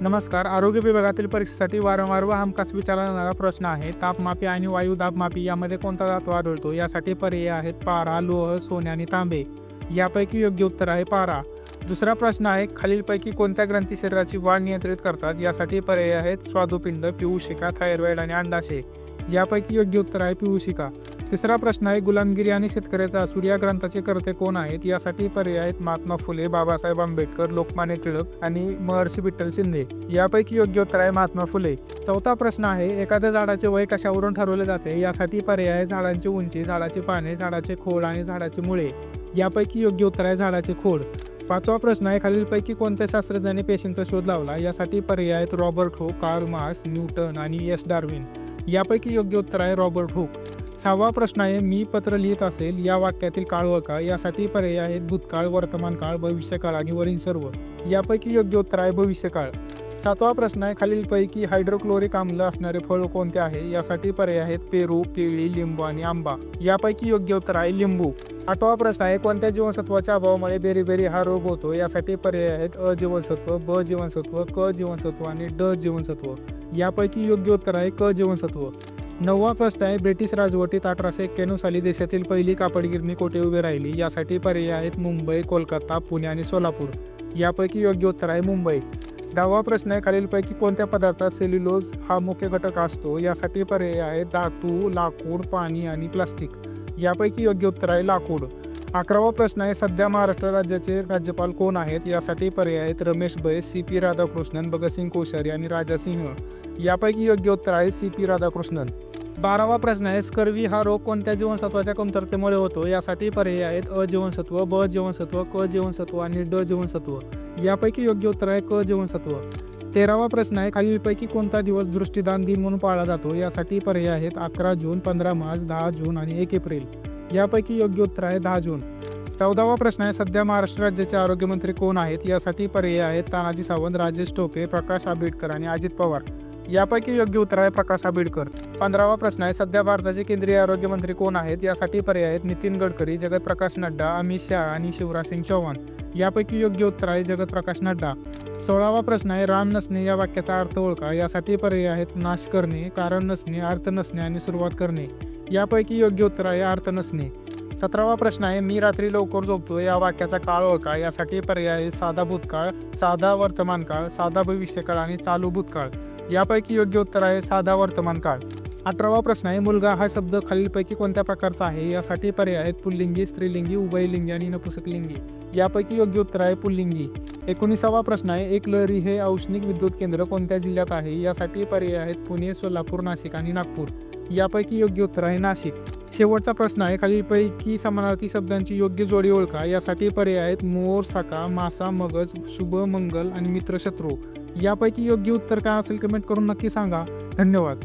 नमस्कार. आरोग्य विभागातील परीक्षेसाठी वारंवार व हमखास विचारला जाणारा प्रश्न आहे तापमापी आणि वायू दाबमापी यामध्ये कोणता धातू आढळतो? यासाठी पर्याय आहेत पारा लोह सोने आणि तांबे. यापैकी योग्य उत्तर आहे पारा. दुसरा प्रश्न आहे खालीलपैकी कोणत्या ग्रंथी शरीराची वाढ नियंत्रित करतात? यासाठी पर्याय आहेत स्वादुपिंड पिऊशिका थायरॉइड आणि अंडाशय. यापैकी योग्य उत्तर आहे पिऊशिका. तिसरा प्रश्न आहे गुलामगिरी आणि शेतकऱ्याचा असूर या ग्रंथाचे कर्ते कोण आहेत? यासाठी पर्याय आहेत महात्मा फुले बाबासाहेब आंबेडकर लोकमान्य टिळक आणि महर्षी विठ्ठल शिंदे. यापैकी योग्य उत्तर आहे महात्मा फुले. चौथा प्रश्न आहे एखाद्या झाडाचे वय कशावरून ठरवले जाते? यासाठी पर्याय आहे झाडांची उंची झाडाची पाने झाडाचे खोड आणि झाडाची मुळे. यापैकी योग्य उत्तर आहे झाडाचे खोड. पाचवा प्रश्न आहे खालीलपैकी कोणत्या शास्त्रज्ञाने पेशींचा शोध लावला? यासाठी पर्याय आहेत Robert Hooke Karl Marx Newton आणि एस डार्विन. यापैकी योग्य उत्तर आहे रॉबर्ट हुक. सहावा प्रश्न आहे मी पत्र लिहित असेल या वाक्यातील काळ व काळ यासाठी पर्याय आहेत भूतकाळ वर्तमान काळ भविष्यकाळ आणि वरील सर्व. यापैकी योग्य उत्तर आहे भविष्यकाळ. सातवा प्रश्न आहे खालीलपैकी हायड्रोक्लोरिक आम्ल असणारे फळ कोणते आहे? यासाठी पर्याय आहेत पेरू केळी लिंबू आणि आंबा. यापैकी योग्य उत्तर आहे लिंबू. आठवा प्रश्न आहे कोणत्या जीवनसत्वाच्या अभावामुळे बेरीबेरी हा रोग होतो? यासाठी पर्याय आहेत अ जीवनसत्व ब जीवनसत्व क जीवनसत्व आणि ड जीवनसत्व. यापैकी योग्य उत्तर आहे क जीवनसत्व. नववा प्रश्न आहे ब्रिटिश राजवटीत अठराशे एक्क्याण्णव साली देशातील पहिली कापडगिरणी कोठे उभी राहिली? यासाठी पर्याय आहेत मुंबई कोलकाता पुणे आणि सोलापूर. यापैकी योग्य उत्तर आहे मुंबई. दहावा प्रश्न आहे खालीलपैकी कोणत्या पदार्थात सेल्युलोज हा मुख्य घटक असतो? यासाठी पर्याय आहेत धातू लाकूड पाणी आणि प्लास्टिक. यापैकी योग्य उत्तर आहे लाकूड. अकरावा प्रश्न आहे सध्या महाराष्ट्र राज्याचे राज्यपाल कोण आहेत? यासाठी पर्याय आहेत रमेश बैस सी पी राधाकृष्णन भगतसिंग कोश्यारी आणि राजा सिंह. यापैकी योग्य उत्तर आहे सी पी राधाकृष्णन. बारावा प्रश्न आहे स्कर्वी हा रोग कोणत्या जीवनसत्वाच्या कमतरतेमुळे होतो? यासाठी पर्याय आहेत अ जीवनसत्व ब जीवनसत्व क जीवनसत्व आणि ड जीवनसत्व. यापैकी योग्य उत्तर आहे क जीवनसत्व. तेरावा प्रश्न आहे खालीलपैकी कोणता दिवस दृष्टीदान दिन म्हणून पाळला जातो? यासाठी पर्याय आहेत अकरा जून पंधरा मार्च दहा जून आणि एक एप्रिल. यापैकी योग्य उत्तर आहे दहा जून. चौदावा प्रश्न आहे सध्या महाराष्ट्र राज्याचे आरोग्यमंत्री कोण आहेत? यासाठी पर्याय आहेत तानाजी सावंत राजेश टोपे प्रकाश आंबेडकर आणि अजित पवार. यापैकी योग्य उत्तर आहे प्रकाश आंबेडकर. पंधरावा प्रश्न आहे सध्या भारताचे केंद्रीय आरोग्यमंत्री कोण आहेत? यासाठी पर्याय आहेत नितीन गडकरी जगत प्रकाश नड्डा अमित शहा आणि शिवराज सिंग चौहान. यापैकी योग्य उत्तर आहे जगत प्रकाश नड्डा. सोळावा प्रश्न आहे राम नसणे या वाक्याचा अर्थ ओळखा. यासाठी पर्याय आहेत नाश करणे कारण नसणे अर्थ नसणे आणि सुरुवात करणे. यापैकी योग्य उत्तर आहे अर्थ नसणे. सतरावा प्रश्न आहे मी रात्री लवकर झोपतो या वाक्याचा काळ ओळखा यासाठी पर्याय आहे साधा भूतकाळ साधा वर्तमान काळ साधा भविष्यकाळ आणि चालू भूतकाळ. यापैकी योग्य उत्तर आहे साधा वर्तमान काळ अठरावा प्रश्न आहे मुलगा हा शब्द खालीलपैकी कोणत्या प्रकारचा आहे? यासाठी पर्याय आहेत पुल्लिंगी स्त्रीलिंगी उभयलिंगी आणि नपुसकलिंगी. यापैकी योग्य उत्तर आहे पुल्लिंगी. एकोणीसावा प्रश्न आहे एक लहरी हे औष्णिक विद्युत केंद्र कोणत्या जिल्ह्यात आहे? यासाठी पर्याय आहेत पुणे सोलापूर नाशिक आणि नागपूर. यापैकी योग्य उत्तर आहे नाशिक. शेवटचा प्रश्न आहे खालीलपैकी समानार्थी शब्दांची योग्य जोडी ओळखा. यासाठी पर्याय आहेत मोर साका मासा मगज शुभ मंगल आणि मित्रशत्रू यापैकी योग्य उत्तर काय असेल कमेंट करून नक्की सांगा. धन्यवाद.